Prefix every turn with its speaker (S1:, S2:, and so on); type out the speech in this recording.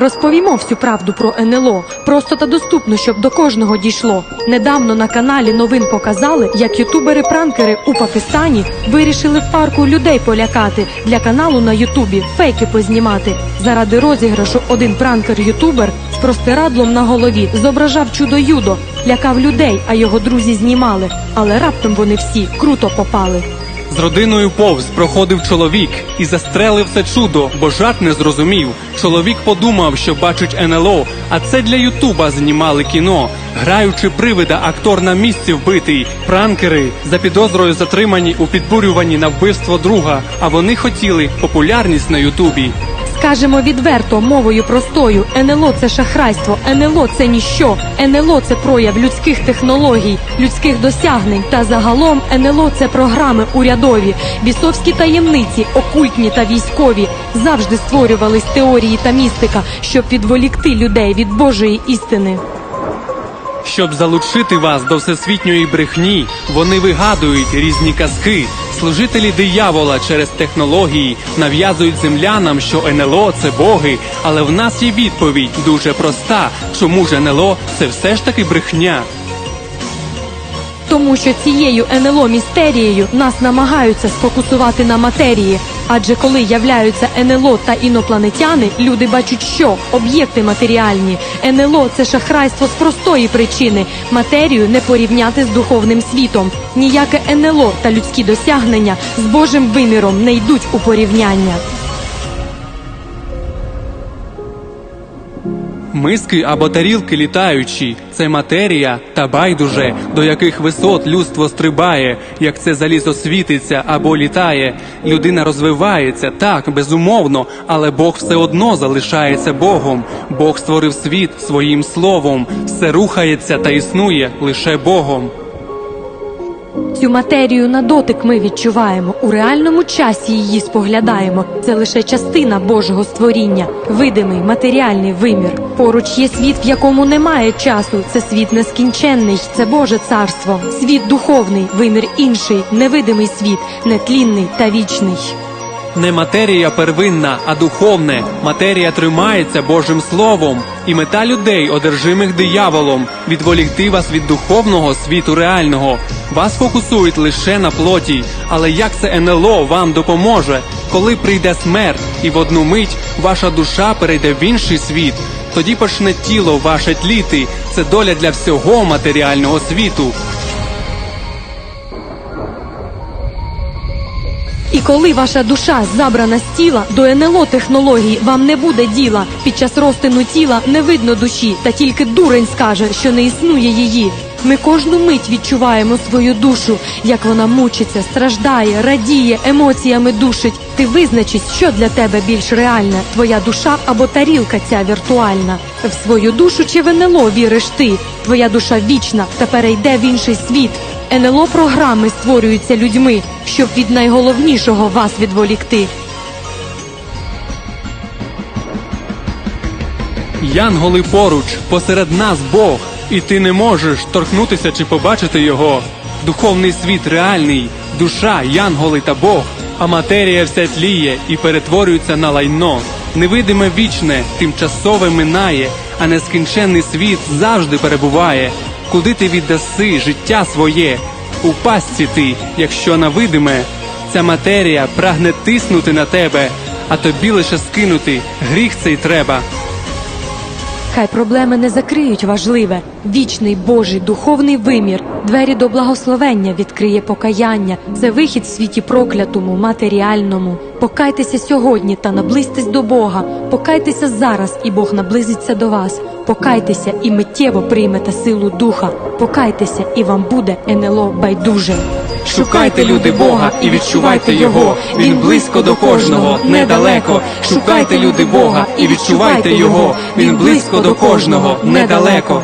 S1: Розповімо всю правду про НЛО, просто та доступно, щоб до кожного дійшло. Недавно на каналі новин показали, як ютубери-пранкери у Пакистані вирішили в парку людей полякати для каналу на Ютубі фейки познімати. Заради розіграшу один пранкер-ютубер з простирадлом на голові зображав чудо-юдо, лякав людей, а його друзі знімали. Але раптом вони всі круто попали.
S2: З родиною повз проходив чоловік і застрелив це чудо, бо жарт не зрозумів. Чоловік подумав, що бачить НЛО, а це для Ютуба знімали кіно. Граючи привида, актор на місці вбитий. Пранкери за підозрою затримані у підбурюванні на вбивство друга. А вони хотіли популярність на Ютубі.
S1: Скажемо відверто, мовою простою, НЛО це шахрайство, НЛО це ніщо, НЛО це прояв людських технологій, людських досягнень. Та загалом НЛО це програми урядові, бісовські таємниці, окультні та військові. Завжди створювались теорії та містика, щоб відволікти людей від Божої істини.
S2: Щоб залучити вас до всесвітньої брехні, вони вигадують різні казки. Служителі диявола через технології нав'язують землянам, що НЛО це боги. Але в нас є відповідь дуже проста: чому ж НЛО це все ж таки брехня?
S1: Тому що цією НЛО містерією нас намагаються сфокусувати на матерії. Адже коли являються НЛО та інопланетяни, люди бачать, що об'єкти матеріальні. НЛО це шахрайство з простої причини. Матерію не порівняти з духовним світом. Ніяке НЛО та людські досягнення з Божим виміром не йдуть у порівняння.
S2: Миски або тарілки літаючі це матерія та байдуже, до яких висот людство стрибає, як це залізо світиться або літає. Людина розвивається так, безумовно, але Бог все одно залишається Богом. Бог створив світ своїм словом, все рухається та існує лише Богом.
S1: Цю матерію на дотик ми відчуваємо. У реальному часі її споглядаємо. Це лише частина Божого створіння, видимий матеріальний вимір. Поруч є світ, в якому немає часу. Це світ нескінченний, це Боже царство. Світ духовний, вимір інший, невидимий світ, нетлінний та вічний.
S2: Не матерія первинна, а духовне. Матерія тримається Божим Словом. І мета людей, одержимих дияволом, відволікти вас від духовного світу реального. Вас фокусують лише на плоті. Але як це НЛО вам допоможе? Коли прийде смерть, і в одну мить ваша душа перейде в інший світ, тоді почне тіло ваше тліти. Це доля для всього матеріального світу.
S1: І коли ваша душа забрана з тіла, до НЛО технологій вам не буде діла. Під час розтину тіла не видно душі, та тільки дурень скаже, що не існує її. Ми кожну мить відчуваємо свою душу, як вона мучиться, страждає, радіє, емоціями душить. Ти визначись, що для тебе більш реальне, твоя душа або тарілка ця віртуальна. В свою душу чи в НЛО віриш ти? Твоя душа вічна та перейде в інший світ. НЛО програми створюються людьми, щоб від найголовнішого вас відволікти.
S2: Янголи поруч, посеред нас Бог, і ти не можеш торкнутися чи побачити його. Духовний світ реальний, душа, янголи та Бог, а матерія вся тліє і перетворюється на лайно. Невидиме вічне, тимчасове минає, а нескінченний світ завжди перебуває. Куди ти віддаси життя своє? У пастці ти, якщо на видиме, ця матерія прагне тиснути на тебе, а тобі лише скинути гріх цей треба.
S1: Хай проблеми не закриють важливе. Вічний Божий духовний вимір, двері до благословення відкриє покаяння. Це вихід в світі проклятому, матеріальному. Покайтеся сьогодні та наблизьтесь до Бога. Покайтеся зараз, і Бог наблизиться до вас. Покайтеся і миттєво приймете силу духа. Покайтеся, і вам буде НЛО байдуже.
S2: Шукайте, люди Бога, і відчувайте Його. Він близько до кожного, недалеко. Шукайте, люди Бога, і відчувайте Його. Він близько до кожного, недалеко.